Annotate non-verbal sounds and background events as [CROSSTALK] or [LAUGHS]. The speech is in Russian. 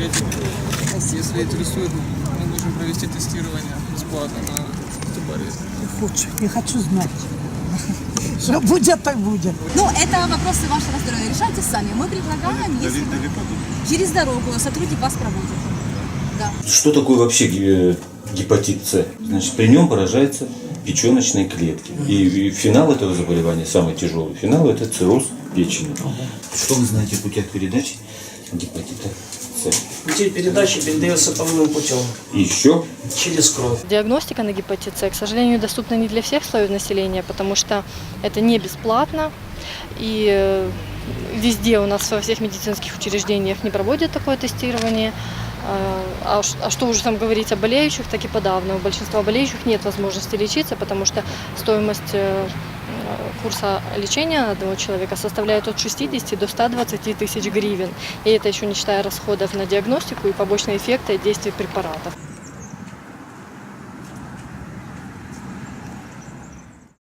Если интересует, мы можем провести тестирование бесплатно на эту болезнь. Не хочу, не хочу знать. [LAUGHS] Что будет, так будет. Ну, это вопросы вашего здоровья. Решайте сами. Мы предлагаем, если через дорогу сотрудник вас проводит. Да. Что такое вообще ге- гепатит С? Значит, при нем поражаются печеночные клетки. И и финал этого заболевания, самый тяжелый финал, это цирроз печени. Что вы знаете о путях передачи гепатита С? Пути передачи передается половым путем И еще через кровь. Диагностика на гепатит С, к сожалению, доступна не для всех слоев населения, потому что это не бесплатно. И э, везде у нас во всех медицинских учреждениях не проводят такое тестирование. А, А а что уже там говорить о болеющих, так и подавно. У большинства болеющих нет возможности лечиться, потому что стоимость э, курса лечения одного человека составляет от 60 до 120 тысяч гривен. И это еще не считая расходов на диагностику и побочные эффекты от действия препаратов.